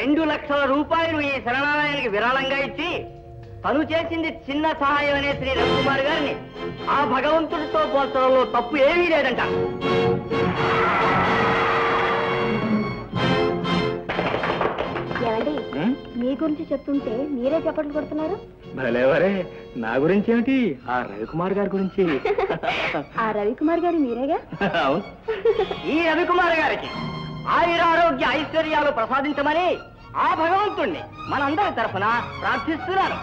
రెండు లక్షల రూపాయలు ఈ శరణాలయానికి విరాళంగా ఇచ్చి తను చేసింది చిన్న సహాయం అనే శ్రీ రవికుమార్ గారిని ఆ భగవంతుడితో పోల్చడంలో తప్పు ఏమీ లేదంట. ఏమండి? మీ గురించి చెప్తుంటే మీరే చెప్పట్లు కొడుతున్నారు? భలేవరే నా గురించి ఏమిటి? ఆ రవికుమార్ గారి గురించి. ఆ రవికుమార్ గారు మీరేగా? ఈ రవికుమార్ గారికి ఆయురారోగ్య ఐశ్వర్యాలు ప్రసాదించమని ఆ భగవంతుణ్ణి మనందరి తరఫున ప్రార్థిస్తున్నాను.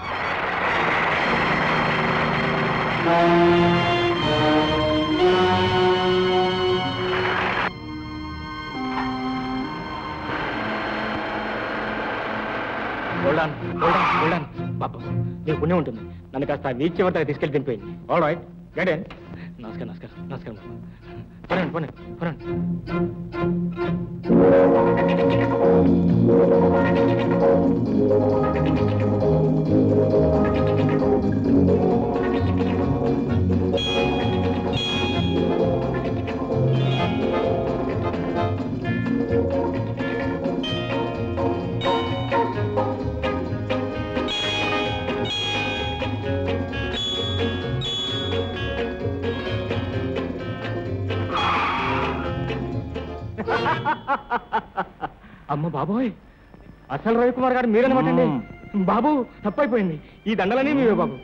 హోల్డాన్ నీకు పుణ్యం ఉంటుంది. నన్ను కాస్త బీచ్ చివరి తీసుకెళ్ళి దింపేయండి. ఆల్ రైట్ గడే నమస్కారం నమస్కారం నమస్కారం. పోనండి పోనండి పోనండి అమ్మ బాబోయ్ అసలు రవికుమార్ గారు మీరనమాటండి బాబు తప్పైపోయింది. ఈ దండలన్నీ మీవే బాబు.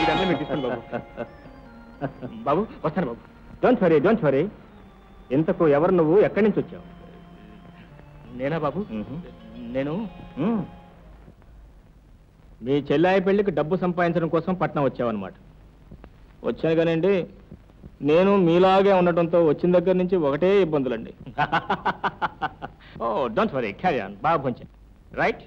ఈ దండలు మీకు ఇస్తాను బాబు. బాబు వస్తాను బాబు. డోంట్ వరీ డోంట్ వరీ ఇంతకు ఎవరు నువ్వు? ఎక్కడి నుంచి వచ్చావు? నేనా బాబు? నేను? మీ చెల్లాయి పెళ్ళికి డబ్బు సంపాదించడం కోసం పట్నం వచ్చావన్నమాట. వచ్చాను కానండి నేను మీలాగే ఉండటంతో వచ్చిన దగ్గర నుంచి ఒకటే ఇబ్బందులండి. ఓ డోంట్ వరీ క్యారీ ఆన్ బాగా కొంచెం రైట్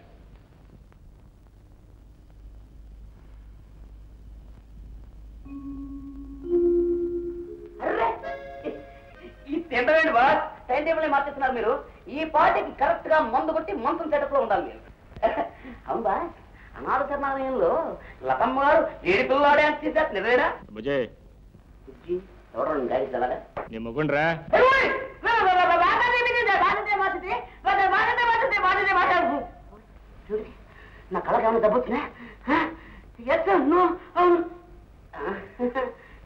ఈ తింటమేంటి బాస్. టైం టేబుల్ మార్చేస్తున్నారు మీరు. ఈ పార్టీకి కరెక్ట్గా మందు కొట్టి మంత్రం సెటప్లో ఉండాలి మీరు. అవునా అనాథ శరణాలయంలో లతమ్మ గారు ఏడు పిల్లలు డాన్స్ చేశారు నిజమేనా? ఎవరు గాడి తెల్లగా నీ మొగుండ్రా చూడు నా కళకి ఏమైనా దెబ్బ వచ్చినా ఎస్ నో అవును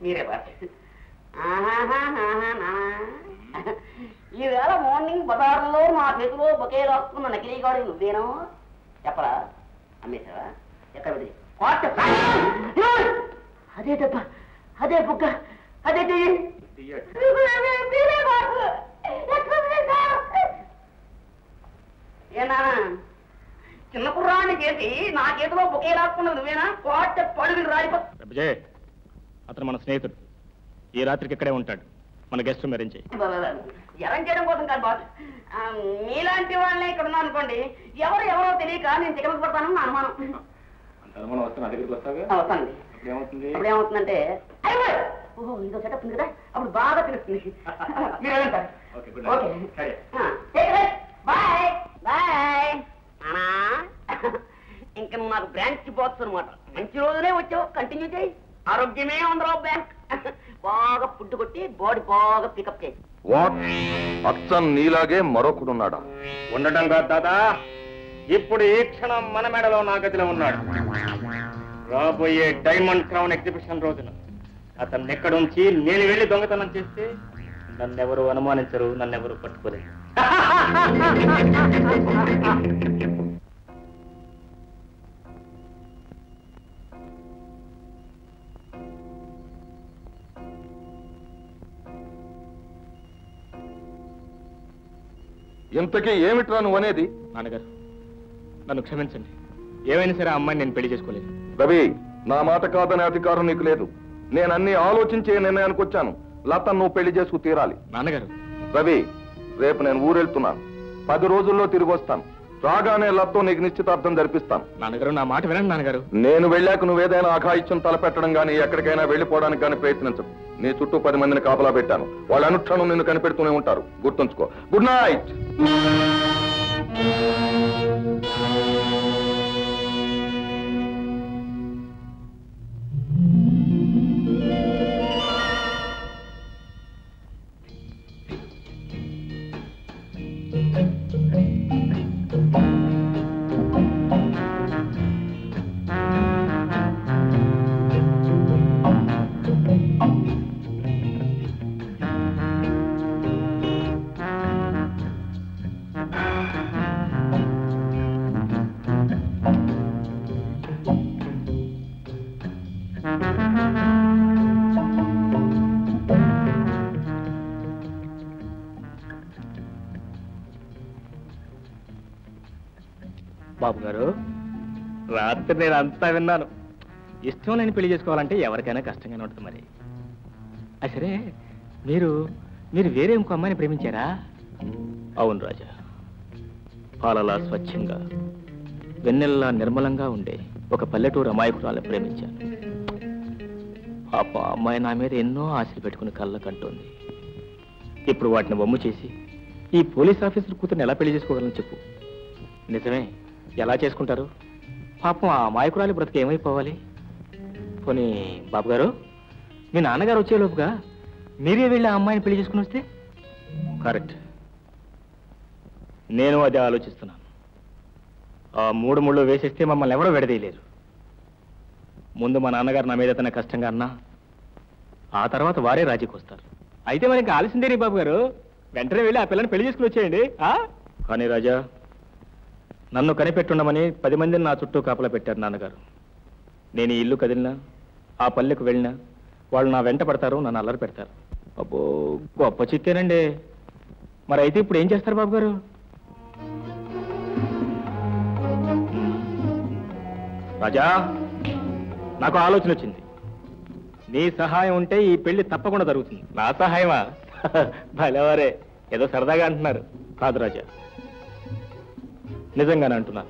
మీరే బాస్ ఈవేళ మార్నింగ్ బజార్లో నా చేతిలో బొకే రాసుకున్న నకిలీ గాడి నువ్వేనో చెప్పరా అమ్మేశావా ఎక్కడ పెట్టి అదే దెబ్బ అదే బుగ్గ అదే పెట్టావు? ఏనా? చిన్న కుర్రాన్ని చేసి నా చేతిలో బొకే రాసుకున్నది నువ్వేనా? కోట పడుగులు రాలిపో అతను మన స్నేహితుడు. ఈ రాత్రికి ఇక్కడే ఉంటాడు. మన గెస్ట్ రూమ్ అరేంజ్ చేయడం కోసం కాదు బాస్ మీలాంటి వాళ్ళే ఇక్కడ ఉన్నా అనుకోండి ఎవరు ఎవరో తెలియక నేను చికెన్ పడతాను నా అనుమానం. అంత అనుమానం వస్తే నా దగ్గరికి వస్తావా ఆ, వస్తానండి. అప్పుడు ఏమవుతుంది అప్పుడు ఏమవుతుందంటే అయ్యో! ఓహో ఇదో సెటప్ ఉంది కదా. అప్పుడు బాగా తెలుస్తుంది. మీరు. Okay on. బాయ్. బాయ్. అనా ఇంకా నాకు బ్రాంచ్ బాక్స్ అనమాట మంచి రోజునే వచ్చావు. కంటిన్యూ చేయి. ఆరోగ్యమే అందరూ బ్యాంక్. బాగా ఫుడ్ కొట్టి బాడీ బాగా పికప్ చేయి. వాట్? అచ్చన్ నీలాగే మరొకడున్నాడా? ఉండటం కాదు దాదా ఇప్పుడు ఈ క్షణం మన మెడలో నా గదిలో ఉన్నాడు. రాబోయే డైమండ్ క్రౌన్ ఎగ్జిబిషన్ రోజున. అతన్ని ఎక్కడుంచి నేను వెళ్ళి దొంగతనం చేస్తే నన్నెవరు అనుమానించరు నన్నెవరు పట్టుకోలేరు. ఇంతకీ ఏమిట్రా నువ్వు అనేది? నాన్నగారు నన్ను క్షమించండి. ఏమైనా సరే ఆ అమ్మాయిని నేను పెళ్ళి చేసుకోలేదు. రవి నా మాట కాదనే అధికారం నీకు లేదు. నేను అన్ని ఆలోచించే నిర్ణయానికి వచ్చాను. లతను నువ్వు పెళ్ళి చేసుకు తీరాలి. నాన్నగారు. రవి రేపు నేను ఊరెళ్తున్నాను. పది రోజుల్లో తిరిగి వస్తాను. రాగానే లత్తో నీకు నిశ్చితార్థం జరిపిస్తాను. నాన్నగారు నా మాట వినండి నాన్నగారు. నేను వెళ్ళాక నువ్వేదైనా అఘాయిత్యం తలపెట్టడం గానీ ఎక్కడికైనా వెళ్ళిపోవడానికి గానీ ప్రయత్నించదు నీ చుట్టూ పది మందిని కాపలా పెట్టాను. వాళ్ళ అనుక్షణం నిన్ను కనిపెడుతూనే ఉంటారు. గుర్తుంచుకో. గుడ్ నైట్ బాబు గారు రాత్రి నేను అంతా విన్నాను. ఇష్టం లేని పెళ్ళి చేసుకోవాలంటే ఎవరికైనా కష్టంగానే ఉంటుంది మరి. సరే మీరు మీరు వేరే ఇంకో అమ్మాయిని ప్రేమించారా? అవును రాజా. పాలలా స్వచ్ఛంగా వెన్నెల్లా నిర్మలంగా ఉండే ఒక పల్లెటూరు అమాయకురాలను ప్రేమించాను. పాప అమ్మాయి నా మీద ఎన్నో ఆశలు పెట్టుకుని కళ్ళ కంటోంది ఇప్పుడు వాటిని బొమ్ము చేసి ఈ పోలీస్ ఆఫీసర్ కూతుర్ని ఎలా పెళ్ళి చేసుకోగలను చెప్పు. నిజమే. ఎలా చేసుకుంటారు? పాపం ఆ అమాయకురాలి బ్రతికి ఏమైపోవాలి? పోనీ బాబు గారు మీ నాన్నగారు వచ్చేలోపుగా మీరే వెళ్ళి ఆ అమ్మాయిని పెళ్ళి చేసుకుని వస్తే? కరెక్ట్. నేను అదే ఆలోచిస్తున్నాను. ఆ మూడు ముళ్ళు వేసేస్తే మమ్మల్ని ఎవరో విడదీయలేరు. ముందు మా నాన్నగారు నా మీద తన కష్టంగా అన్నా ఆ తర్వాత వారే రాజీకి వస్తారు. అయితే మరి ఇంకా ఆలసిందేనే బాబు గారు వెంటనే వెళ్ళి ఆ పిల్లని పెళ్ళి చేసుకుని వచ్చేయండి ఆ? కానీ రాజా నన్ను కనిపెట్టుండమని పది మందిని నా చుట్టూ కాపలా పెట్టారు నాన్నగారు. నేను ఈ ఇల్లు కదిలినా ఆ పల్లెకు వెళ్ళినా వాళ్ళు నా వెంట పడతారు నన్ను అల్లరి పెడతారు. అబ్బో గొప్ప చిత్తేనండి. మరి అయితే ఇప్పుడు ఏం చేస్తారు బాబు గారు రాజా నాకు ఆలోచన వచ్చింది. నీ సహాయం ఉంటే ఈ పెళ్ళి తప్పకుండా జరుగుతుంది. నా సహాయమా? భలేవారే ఏదో సరదాగా అంటున్నారు. కాదు రాజా నిజంగానే అంటున్నాను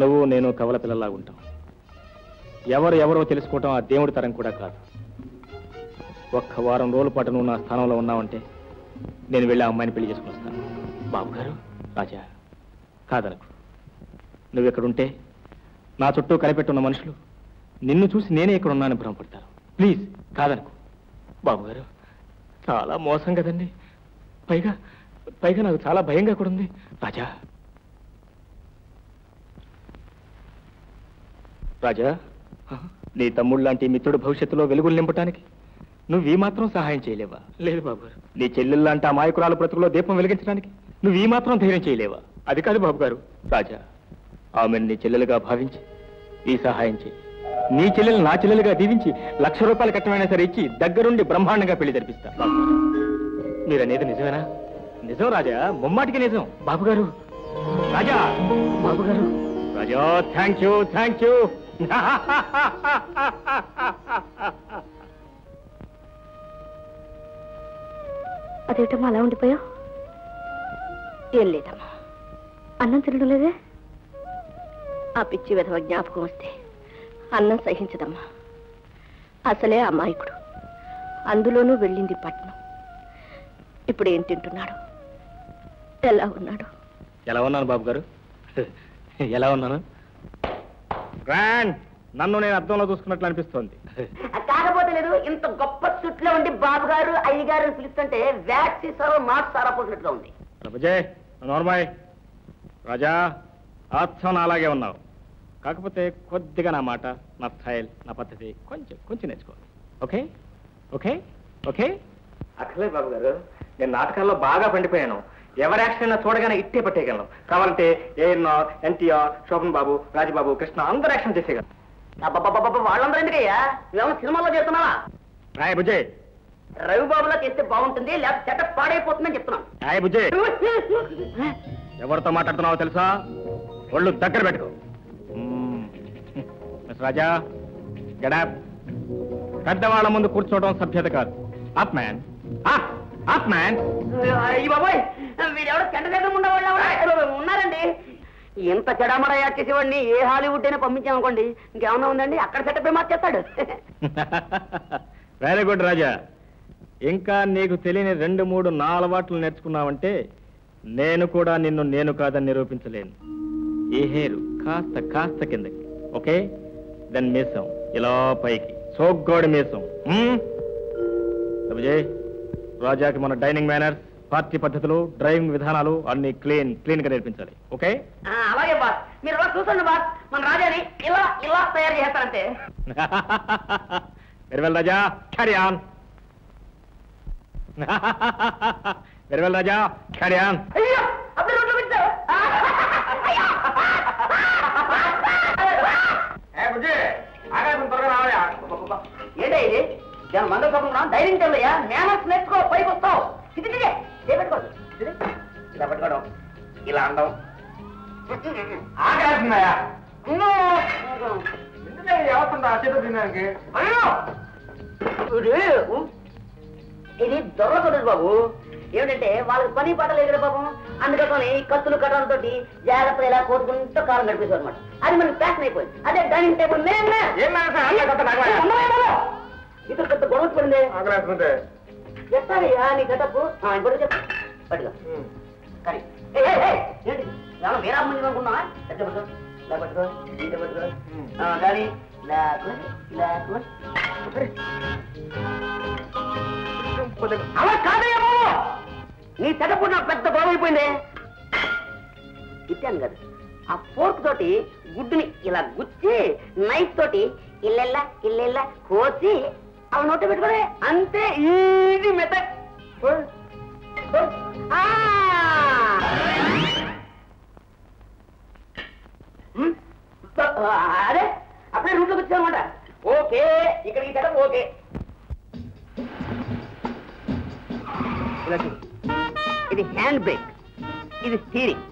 నువ్వు నేను కవల పిల్లలా ఉంటాం. ఎవరు ఎవరో తెలుసుకోవటం ఆ దేవుడి తరం కూడా కాదు. ఒక్క వారం రోజుల పాటు నువ్వు నా స్థానంలో ఉన్నావంటే నేను వెళ్ళి ఆ అమ్మాయిని పెళ్ళి చేసుకుని వస్తాను. బాబు గారు రాజా కాదనకు. నువ్వు ఎక్కడుంటే నా చుట్టూ కనిపెట్టున్న మనుషులు నిన్ను చూసి నేనే ఇక్కడ ఉన్నానని భ్రమపడతారు. ప్లీజ్ కాదనకు. బాబు గారు చాలా మోసం కదండి. పైగా పైగా నాకు చాలా భయంగా కూడా ఉంది. రాజా. రాజా? నీ తమ్ముడు లాంటి మిత్రుడు భవిష్యత్తులో వెలుగులు నింపటానికి నువ్వు ఈ మాత్రం సహాయం చేయలేవా? లేదు బాబు నీ చెల్లెలు లాంటి అమాయకురాల బ్రతుకులో దీపం వెలిగించడానికి నువ్వు ఈ మాత్రం ధైర్యం చేయలేవా? అది కాదు బాబు గారు రాజా ఆమెను నీ చెల్లెలుగా భావించి ఈ సహాయం చేయి. నీ చెల్లెలు నా చెల్లెలుగా దీవించి లక్ష రూపాయల కట్టమైనా సరే ఇచ్చి దగ్గరుండి బ్రహ్మాండంగా పెళ్ళి జరిపిస్తా. మీరనేది నిజమేనా? నిజం రాజా ముమ్మాటికి నిజం. బాబు గారు రాజా. బాబు గారు Raja thank you thank you అదేటమ్మా అలా ఉండిపోయా ఏం లేదమ్మా. అన్నం తినడం లేదే? ఆ పిచ్చి విధవ జ్ఞాపకం వస్తే అన్నం సహించదమ్మా. అసలే అమాయకుడు. అందులోనూ వెళ్ళింది పట్నం. ఇప్పుడు ఏం తింటున్నాడు? ఎలా ఉన్నాడు? ఎలా ఉన్నాను బాబు గారు ఎలా ఉన్నాను? గ్రాండ్ నన్ను నేను అర్థంలో చూసుకున్నట్లు అనిపిస్తోంది. కాకపోతే లేదు ఇంత గొప్ప చుట్లో ఉండి బాబు గారు అయ్యగారు అని పిలుస్తుంటే వ్యాట్ సీసాలో నాట్ సారా పోసినట్లుగా ఉంది. విజయ్ నోర్మాయ్ రాజా ఆత్మ అలాగే ఉన్నావు. కాకపోతే కొద్దిగా నా మాట నా స్టైల్ నా పద్ధతి కొంచెం కొంచెం నేర్చుకోవాలి. ఓకే? ఓకే? ఓకే? అక్కర్లేదు బాబు గారు నేను నాటకాల్లో బాగా పండిపోయాను. ఎవరి యాక్షన్ అయినా చూడగానే ఇట్టే పట్టేయగలను. కావాలంటే ఏఎన్ఆర్ ఎన్టీఆర్ శోభన్ బాబు రాజబాబు కృష్ణ అందరు యాక్షన్ చేసేయగలను వాళ్ళందరూ ఎందుకయ్యా నువ్వేమో సినిమాలో చేస్తున్నావా? రాయ్ బుజయ్ రవిబాబులో చేస్తే బాగుంటుంది లేకపోతే సెటప్ పాడైపోతుందని చెప్తున్నాను. రాయ్ బుజయ్ ఎవరితో మాట్లాడుతున్నావో తెలుసా? ఒళ్ళు దగ్గర పెట్టుకో. మ్మ్. రాజా గడాప్. పెద్దవాళ్ళ ముందు కూర్చోవడం సభ్యత కాదు. Up man up man. బాబోయ్ వీడెవడో చెడ్డ దగ్గర ఉండేవాళ్ళు ఉన్నారండి. ఇంత చెడామడా యాడ్ చేసేవాడిని ఏ హాలీవుడ్ అయినా పంపించామనుకోండి ఇంకేమన్నా ఉందండి? అక్కడ సెటప్ మార్చేస్తాడు వెరీ గుడ్ రాజా. ఇంకా నీకు తెలియని రెండు మూడు నా అలవాట్లు నేర్చుకున్నావంటే నేను కూడా నిన్ను నేను కాదని నిరూపించలేను. ఈ హేరు కాస్త కాస్త కిందకి. ఓకే? దెన్ మీసం. ఇలా పైకి. సోగ్గోడి మీసం? విజయ్ రాజాకి మన డైనింగ్ మేనర్స్ పార్టీ పద్ధతులు డ్రైవింగ్ విధానాలు అన్ని క్లీన్ క్లీన్గా నేర్పించాలి. ఓకే? ఆ, అలాగే బాస్. మీరు చూసండి బాస్. మన రాజాని ఇలా ఇలా తయారు చేస్తారంటే. Very well Raja carry on very well Raja carry on అయ్యో. ఏంటో ఇది? జనం మంద తప్పకుండా ధైర్యం చెల్లయ్యా. మేనర్స్ నేర్చుకో పైకి వస్తావు. ఇది ఇదే పెట్టుకోదు ఇలా పెట్టుకోవడం. ఇలా ఎవరుందా చేత తినడానికి. ఇది పద్ధతి బాబు. ఏమిటంటే వాళ్ళకి పని పాట లేదు కదా పాపం అందుకని కత్తులు కట్టాలతో జాగ్రత్తగా ఇలా కోసుకుంటూ కాలం గడిపేశారు అనమాట అది మనకి ఫ్యాషన్ అయిపోయింది. అదే డైనింగ్ టేబుల్ ఇతరు పెద్ద గొడవ పడింది ఆకలేస్తుంటే నీ గెటప్ ఇంకోటి చెప్పు. పట్టుగా కానీ ఏంటి? ఏమన్నా వేరే అమ్మంది అనుకున్నావా ఎట్లా పట్టుకో. ఇలా పట్టుకో. ఇంత పట్టుకో. కానీ ఇలా ఇలా. అలా కాదయ్యా బాబు! నీ సెటప్ నాకు పెద్ద గొడవ అయిపోయింది. ఇచ్చాను కదా. ఆ ఫోర్క్ తోటి గుడ్డుని ఇలా గుచ్చి నైఫ్ తోటి ఇల్లెల్లా ఇల్లెల్లా కోసి అవి నోట్లో పెట్టుకోలే అంతే ఈజీ మెథడ్. అదే అప్పుడే రూట్లోకి వచ్చానమాట. ఓకే ఇక్కడికి సెటప్ ఓకే. ఇది హ్యాండ్ బ్రేక్. ఇది స్టీరింగ్.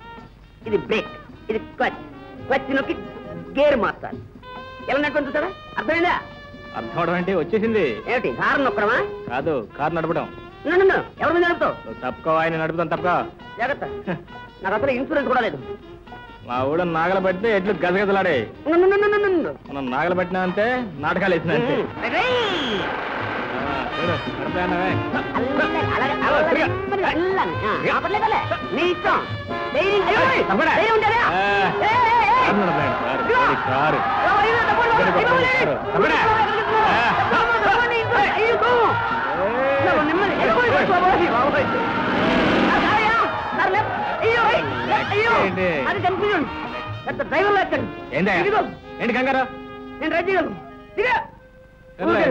ఇది బ్రేక్. ఇది క్లచ్. క్లచ్ నొక్కి గేర్ మార్చాలి. ఎలా నడుపుని చూసారా? అర్థమైందా? అర్థం అవడం అంటే వచ్చేసింది ఏంటి కారు నొక్కడమా కాదు కారు నడపడం ఎవరు నడుపుతావు తప్పుకో ఆయన నడుపుతాను తప్ప జాగ్రత్త నాకు అసలు ఇన్సూరెన్స్ కూడా లేదు మా ఊళ్ళో నాగల పడితే ఎట్లు గజగజలాడే మనం నాగల పట్టినా అంతే నాటకాలు వేసిన కారు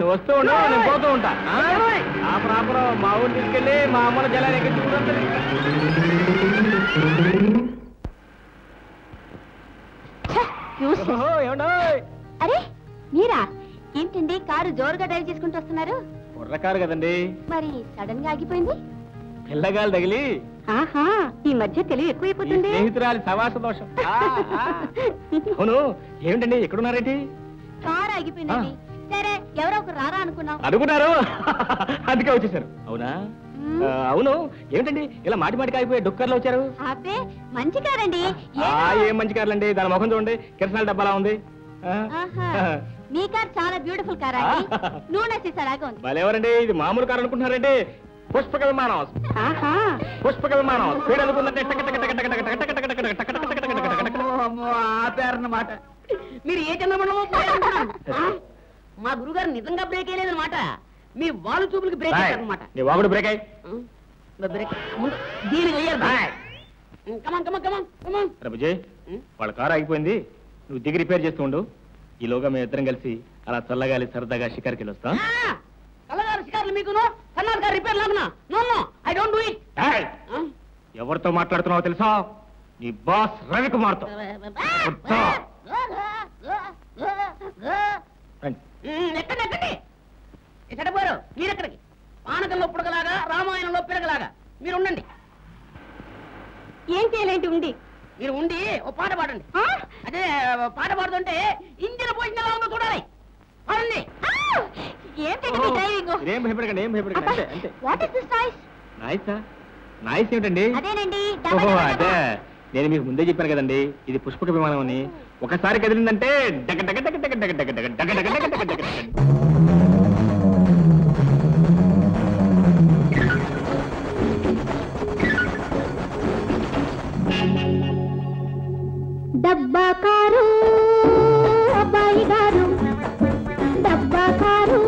వస్తూ ఉంటా పోతూ ఉంటా. ఆ? ప్రాపర్ మా ఊరు తీసుకెళ్ళి మా అమ్మని జలాన్ని ఎక్కించుకుంటా అరే మీరా? ఏంటండి కారు జోరుగా డ్రైవ్ చేసుకుంటూ వస్తున్నారు? బుర్ర కారు కదండి. మరి సడన్గా ఆగిపోయింది? పిల్లగాలు తగిలి. ఆహా ఈ మధ్య తెలివి ఎక్కువైపోతుంది. స్నేహితురాలి సవాస దోషం. అవును ఏమిటండి ఎక్కడున్నారేంటి? కారు ఆగిపోయిందండి. సరే ఎవరో ఒకరు రారా అనుకున్నాం. అనుకున్నారు. అందుకే వచ్చేసారు. అవునా? అవును ఏమిటండి ఇలా మాటి మాటికి అయిపోయి డొక్కర్లో వచ్చారు? అబ్బే మంచి కారండి. ఏం మంచి కార్లండి? దాని ముఖం చూడండి కిరసనాల డబ్బాలా ఉంది. మీ కార్ చాలా బ్యూటిఫుల్ కార్ అండి నూనె సీసాలాగా ఉంది భలేవరండి ఇది మామూలు కార్ అనుకుంటున్నారండి పుష్పక విమానం పుష్పక విమానం స్పీడ్ అనుకుందంటే మీరు ఏ చిన్నమో మా గురుగారు నిజంగా బ్రేక్ వేయలేదన్నమాట మీ వాళ్ళు చూపులకి బ్రేక్ అయ్యారన్నమాట నీ వాగుడు బ్రేక్ అయ్యి బ్రేక్ దీనికి వెయ్యాలి come on come on come on come on రబుజయ్ వాళ్ళ కార్ ఆగిపోయింది నువ్వు దిగి రిపేర్ చేస్తూ ఉండు. ఈలోగా మేము ఇద్దరం కలిసి అలా చల్లగాలి సరదాగా షికార్కి వెళ్ళొస్తా ఎవరితో మాట్లాడుతున్నావో తెలుసా? నీ బాస్ రవికుమార్తో. ఎక్కడపోయారు మీరెక్కడికి? పానకంలో పుడకలాగా రామాయణంలో పిరగలాగా మీరు ఉండండి ఏం చేయాలంటే ఉండి? మీరు ఉండి ఓ పాట పాడండి? అదే పాట పాడుతుంటే ఇంజిన్ పోయింది ఎలా ఉందో చూడాలి పాడండి మీరేం భయపడకండి ఏం భయపడకండి అంతే అంతే వాట్ ఇస్ దిస్ నాయిస్ నాయిసా నాయిస్ ఏమిటండి అదేనండి ఓహో అదే నేను మీకు ముందే చెప్పాను కదండి ఇది పుష్పక విమానం అని ఒకసారి కదిలిందంటే డగ డగ డగ డగ డగ డగ డగ డగ డగ డగ డగ డబ్బా కారు అబ్బాయి గారు. డబ్బా కారు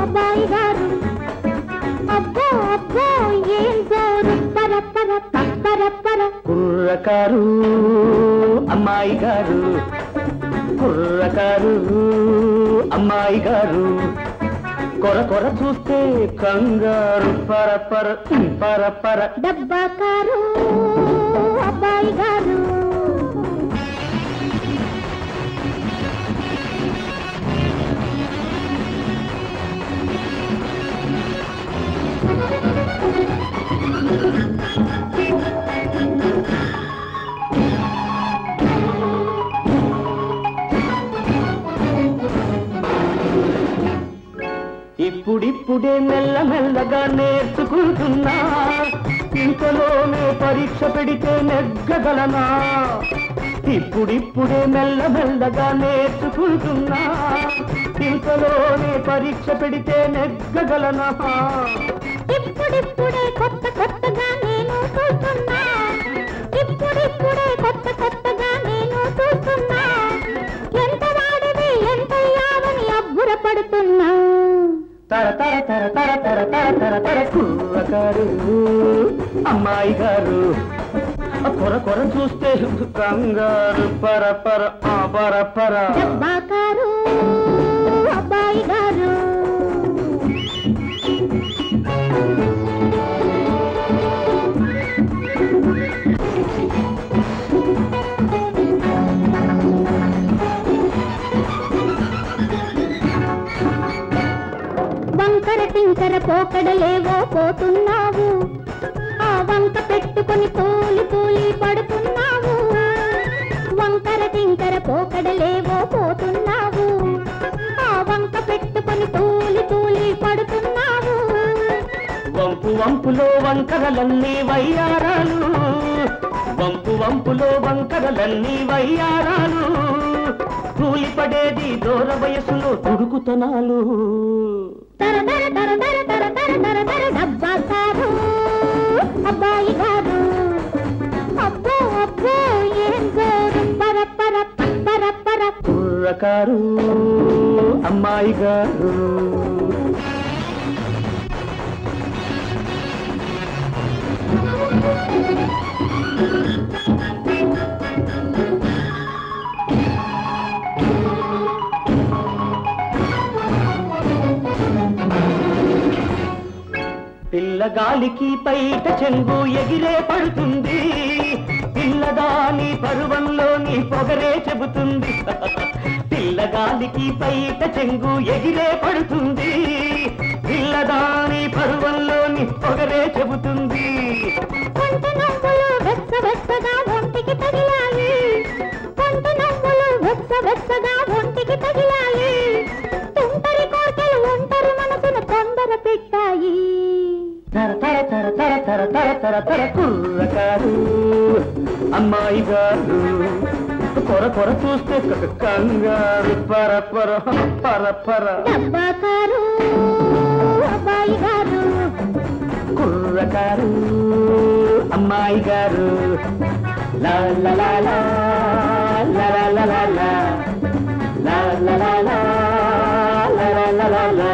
అబ్బాయి గారు. అబ్బో అబ్బో ఏం జోరు. పర పర పర పర. కుర్రకారు అమ్మాయి గారు. కుర్రకారు అమ్మాయి గారు. కొర కొర చూస్తే కంగారు. పర పర పర పర. డబ్బా కారు అబ్బాయి గారు. ఇప్పుడిప్పుడే మెల్ల మెల్లగా నేర్చుకుంటున్నా. ఇంతలోనే పరీక్ష పెడితే నెగ్గగలనా? ఇప్పుడిప్పుడే మెల్ల మెల్లగా నేర్చుకుంటున్నా. ఇంతలోనే పరీక్ష పెడితే నెగ్గగలనా? ఇప్పుడిప్పుడే కొత్త కొత్తగా నేను చూస్తున్నా. ఇప్పుడిప్పుడే కొత్త కొత్తగా నేను చూస్తున్నా. ఎంత వాడివి ఎంత యావని అబ్బురపడుతున్నా. తర తర తర తర తర తర తర తర కుర్రగారు అమ్మాయి గారు కొర కొర చూస్తే కంగారు పర పర ఆ పర పర. పోకడలేవో పోతున్నావు. ఆ వంక పెట్టుకొని తూలి తూలి పడుతున్నావు. వంకర టింకర పోకడలేవో పోతున్నావు. ఆ వంక పెట్టుకొని తూలి తూలి పడుతున్నావు. వంపు వంపులో వంకరలన్నీ వయ్యారాలు. వంపు వంపులో వంకరలన్నీ వయ్యారాలు. కూలిపడేది దూర వయసులో తుడుకుతనాలు కళాకారు అమ్మాయి గారు. పిల్లగాలికి పైట చెంగు ఎగిరే పడుతుంది. పిల్లదాని పరువంలోని పొగరే చెబుతుంది. పిల్లగాలికి పైట చెంగు ఎగిరే పడుతుంది. పిల్లదాని పరువంలోని పొగరే చెబుతుంది. తర తర తర తర తర తర తర తర కుర్రకారు అమ్మాయి గారు కొర కొర చూస్తే కంగారు పర పర పర పర డబ్బాకారు అబ్బాయి గారు కుర్రకారు అమ్మాయి గారు లా లా లా లా లా లా లా లా లా లా లా లా లా లా లా లా లా లా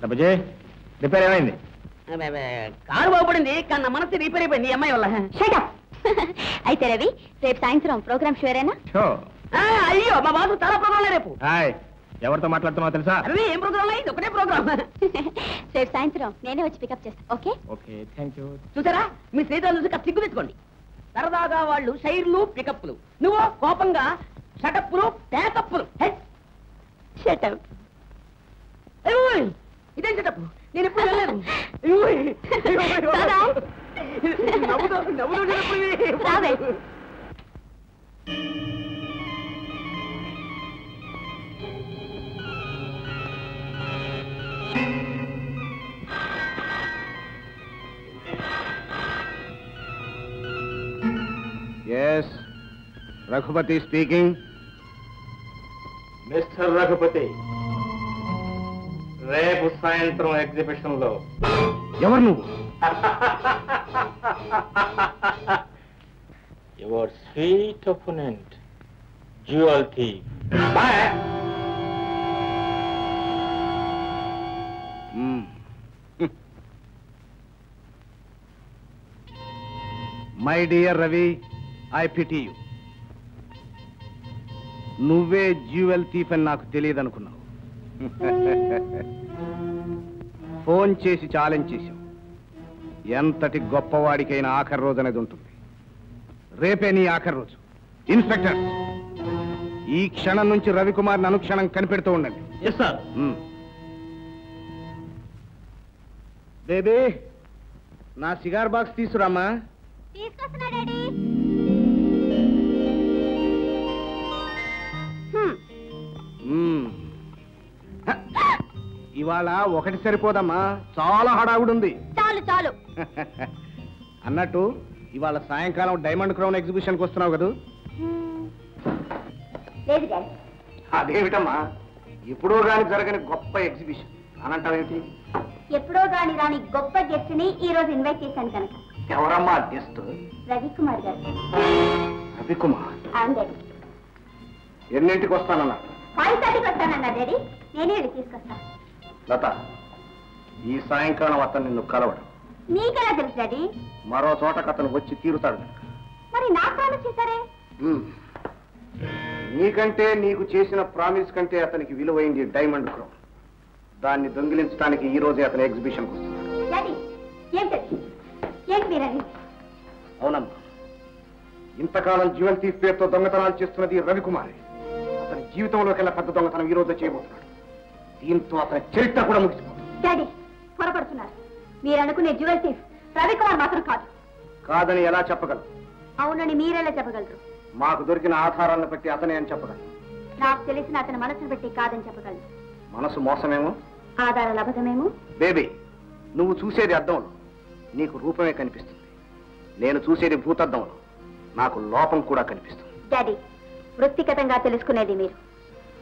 డబ్బజే రిపేర్ ఏమైంది? కారు బాగుపడింది కానీ నా మనసు రిపేర్ అయిపోయింది అమ్మాయి వల్ల. అయితే రవి రేపు సాయంత్రం ప్రోగ్రామ్ షూరేనా అయ్యో మా బాబు చాలా ప్రోగ్రాంలే రేపు. హాయ్ ఎవరితో మాట్లాడుతున్నావు తెలుసా? అరే ఏం ప్రోగ్రాం ఇది ఒకటే ప్రోగ్రామ్. రేపు సాయంత్రం నేనే వచ్చి పికప్ చేస్తా ఓకే? ఓకే థ్యాంక్ యూ చూసారా? మీ స్నేహితులు చూసి సిగ్గు తెచ్చుకోండి సరదాగా వాళ్ళు షైర్లు పికప్లు నువ్వు కోపంగా షటప్పులు ప్యాకప్పులు షటప్ ఇదేం చెట్టు నేను ఎప్పుడు వెళ్ళాను? నవ్వుతో yes Raghupathi speaking mister Raghupathi రేపు సాయంత్రం ఎగ్జిబిషన్లో ఎవరు నువ్వు? Your sweet opponent jewel thief my dear Ravi I pity you. నువ్వే జ్యువెల్ థీఫ్ అని నాకు తెలియదు అనుకున్నావు ఫోన్ చేసి ఛాలెంజ్ చేశావు ఎంతటి గొప్పవాడికైనా ఆఖరి రోజు అనేది ఉంటుంది. రేపే నీ ఆఖరి రోజు. ఇన్స్పెక్టర్ ఈ క్షణం నుంచి రవికుమార్ని అనుక్షణం కనిపెడుతూ ఉండండి. Yes sir. బేబీ నా సిగార్ బాక్స్ తీసుకురామ్మా. తీసుకొస్తున్నా డాడీ. ఇవాళ ఒకటి సరిపోదమ్మా. చాలా హడావుడి ఉంది చాలు చాలు. అన్నట్టు ఇవాళ సాయంకాలం డైమండ్ క్రౌన్ ఎగ్జిబిషన్కి వస్తున్నావు కదా? అదేమిటమ్మా? ఎప్పుడో గాని జరగని గొప్ప ఎగ్జిబిషన్. అనంటావేమిటి ఎప్పుడో గాని రాని గొప్ప గెస్ట్ని ఈ రోజు ఇన్వైట్ చేశాను కనుక. ఎవరమ్మా గెస్ట్? రవికుమార్ గారు. రవికుమార్? అవును డాడీ. ఎన్నింటికి వస్తానన్నా? ఫైవ్ థర్టీకి వస్తానన్నా డాడీ. నేనే వెళ్ళి తీసుకొస్తా లత ఈ సాయంకాలం అతను నిన్ను కలవడు. మీకెలా తెలుసు డాడీ? మరో చోటకు అతను వచ్చి తీరుతాడు. మరి నాకు ప్రామిస్ చేశారే. నీకంటే నీకు చేసిన ప్రామిస్ కంటే అతనికి విలువైంది డైమండ్ క్రౌన్ దాన్ని దొంగిలించడానికి ఈ రోజే అతను మీరని? అవునమ్మా. ఇంతకాలం జ్యువెల్ థీఫ్ పేరుతో దొంగతనాలు చేస్తున్నది రవికుమారే. అతని జీవితంలోకెల్లా పెద్ద దొంగతనం ఈ రోజే చేయబోతున్నాడు. దీంతో అతని చరిత్ర కూడా ముగిసిపోతుంది. డాడీ పొరపడుతున్నారు. మీరు అనుకునే జ్యువెల్ థీఫ్ రవికుమార్ మాత్రం కాదు. కాదని ఎలా చెప్పగలరు? అవునని మీరెలా చెప్పగలరు? మాకు దొరికిన ఆధారాలను బట్టి అతనే అని చెప్పగలరు. నాకు తెలిసిన అతని మనసును బట్టి కాదని చెప్పగలరు మనసు మోసమేమో? ఆధారాల అబద్ధమేమో బేబీ నువ్వు చూసేది అద్దంలో నీకు రూపమే కనిపిస్తుంది. నేను చూసేది భూతద్దంలో. నాకు లోపం కూడా కనిపిస్తుంది. డాడీ వృత్తిగతంగా తెలుసుకునేది మీరు.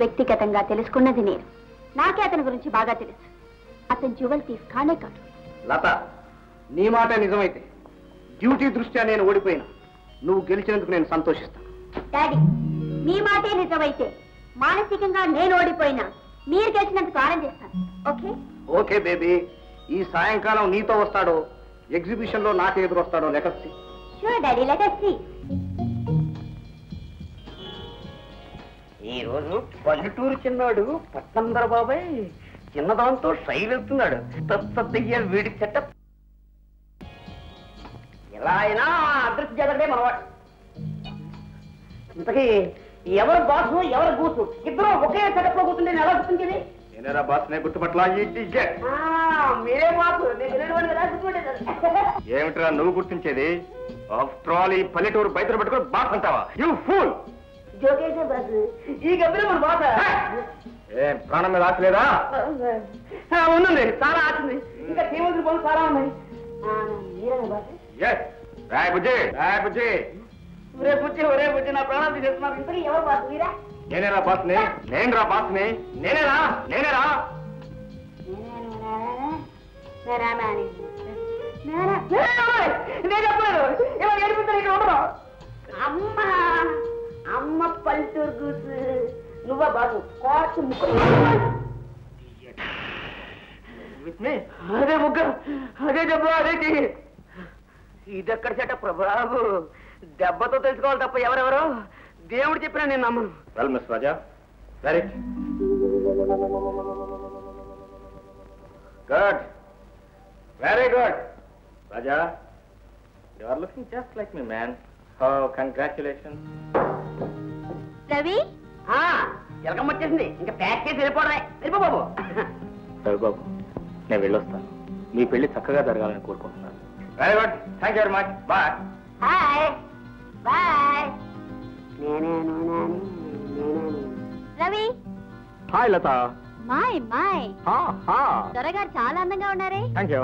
వ్యక్తిగతంగా తెలుసుకున్నది నేను నాకే అతని గురించి బాగా తెలుసు. అతను జ్యువెల్ థీఫ్ కానే కాదు. లత నీ మాట నిజమైతే డ్యూటీ దృష్ట్యా నేను ఓడిపోయినా. నువ్వు గెలిచినందుకు నేను సంతోషిస్తాను డాడీ మీ మాటే నిజమైతే మానసికంగా నేను ఓడిపోయినా మీరు గెలిచినందుకు ఆనందిస్తాను. ఓకే? Okay baby. ఈ సాయంకాలం నీతో వస్తాడో ఎగ్జిబిషన్లో నాకు ఎదురొస్తాడో లెక్కసి షూర్ డాడీ లెట్ ఈ రోజు పల్లెటూరు చిన్నాడు పట్టందర బాబాయ్ చిన్నదాంతో శైలి వెళ్తున్నాడు తత్తయ్య వీడి చెట్ట. ఎలా అయినా అదృష్టి జగడే మనవాడు. ఇంతకీ ఎవరు బాసు ఎవరు గూసు? ఇద్దరు ఒకే సెటప్లో కూర్చుంటే నేను ఎలా గుర్తించేది? నేనేరా బాస్ నే గుర్తుపట్ల ఆ, మీరే బాసు. నేను తెలియని కదా గుర్తుపెట్టేది? ఏమిట్రా నువ్వు గుర్తించేది? ఆఫ్టర్ ఆల్ ఈ పల్లెటూరు బయట పెట్టుకుని బాస్ అంటావా? You fool! జోకేసే బాసు ఈ గబ్బిలో మన బాస ఏ ప్రాణం మీద ఆశలేదా ఆ, ఉందండి చాలా ఆచింది ఇంకా చేయవలసిన పనులు చాలా ఉన్నాయి రాయ్ బుజ్జి రాయ్ బుజ్జి ఒరే బుజ్జి ఒరే బుజ్జి నా ప్రాణాలు తీసేస్తున్నారు ఇంతకీ ఎవరు బాసు మీరా నేనేరా బాస్ని నేనురా బాస్ని నేనేరా నేనేరా నేను చెప్పలేదు ఇలా ఏడిపిస్తారు ఇక్కడ ఉండరు అమ్మ బాసు కోర్చు ముక్కు. అదే ముగ్గు అదే దెబ్బ అదే ఇదెక్కడ సెటప్ బాబు దెబ్బతో తెలుసుకోవాలి తప్ప ఎవరెవరో? దేవుడు చెప్పినా నేను నమ్మను. Well miss Raja very good very good Raja you are looking just like me man హో కంగ్రాచులేషన్ రవి ఆ, ఎలకమ్మ వచ్చేసింది. ఇంకా ప్యాక్ చేసి వెళ్ళిపోవడమే. వెళ్ళిపో బాబు. రవిబాబు నేను వెళ్ళొస్తాను. మీ పెళ్ళి చక్కగా జరగాలని కోరుకుంటున్నాను. Very good thank you very much bye hi bye Ravi. Hi Lata. మాయ్ మాయ్. హా హా. దొరగారు చాలా అందంగా ఉన్నారే. థ్యాంక్ యూ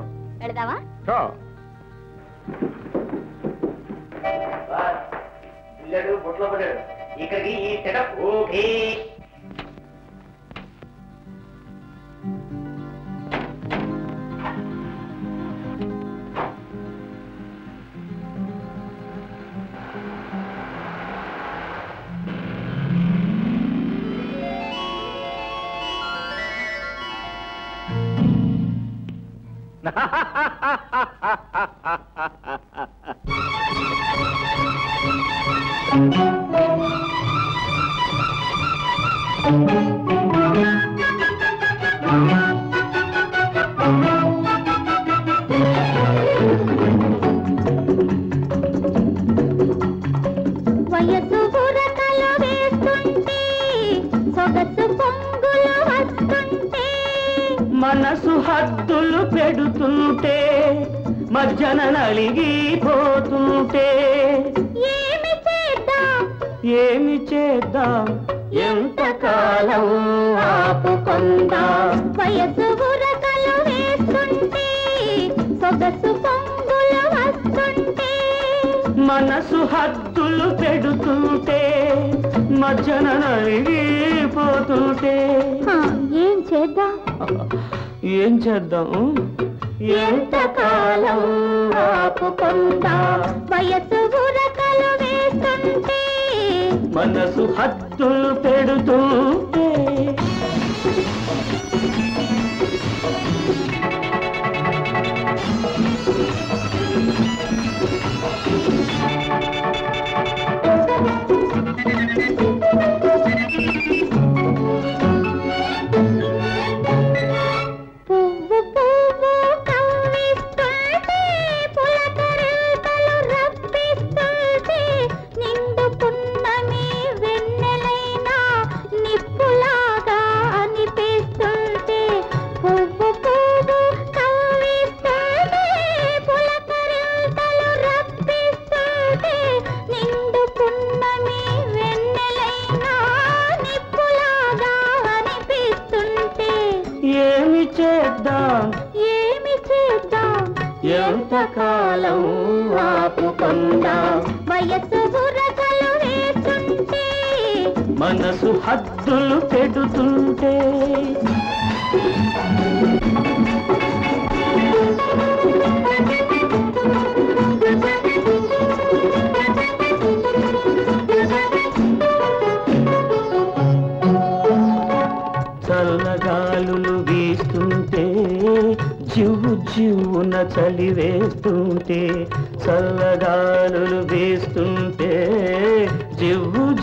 పిల్లడు బొట్లో పడాడు ఇక్కడికి ఈ సెటప్ ఓకే. మనసు హద్దులు పెడుతుంటే మధ్యన నలిగిపోతుంటే ఏమి చేద్దాం? ఏమి చేద్దాం? ఎంతకాలం ఆపుకుందాం? వయసు వేస్తుంటే సొగసు పొంగులు వస్తుంటే. మనసు హద్దులు పెడుతుంటే మధ్యన నలిగిపోతుంటే ఏం చేద్దాం? ఏం చేద్దాం? ఎంతకాలం ఆపుకుందాం వయసు బురకలు వేస్తుంటే. మనసు హద్దులు పెడుతుంటే.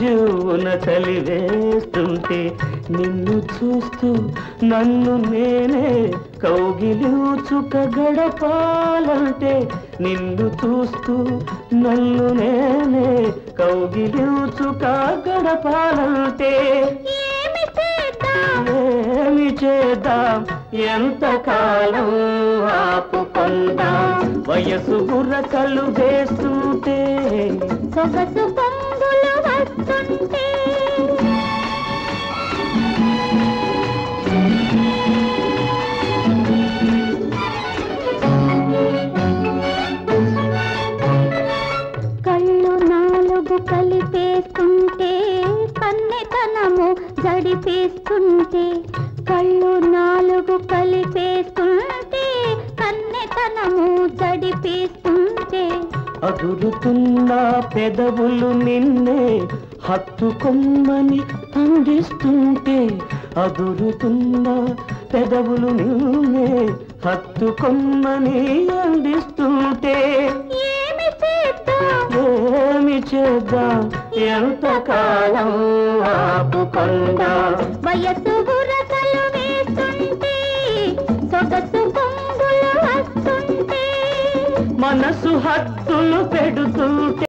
జివ్వున చలి వేస్తుంటే నిన్ను చూస్తూ నన్ను నేనే కౌగిలిచుక గడపాలంటే నిన్ను చూస్తూ నన్ను నేనే కౌగిలిచుక గడపాలంటే ఏమి చేద్దాం? ఎంతకాలం ఆపుకుందాం? వయసు బుర్రకలు వేస్తుంటే సొగసు పొంగులు వస్తుంటే పెదవులు నిన్నే హత్తుకొమ్మని అందిస్తుంటే అదురుతున్న పెదవులు నిన్నే హత్తుకొమ్మని అందిస్తుంటే. ఏమి చేద్దాం? ఎంతకాలం ఆపుకుందాం? వయసు వేస్తుంటే సొగసు మనసు హద్దులు పెడుతుంటే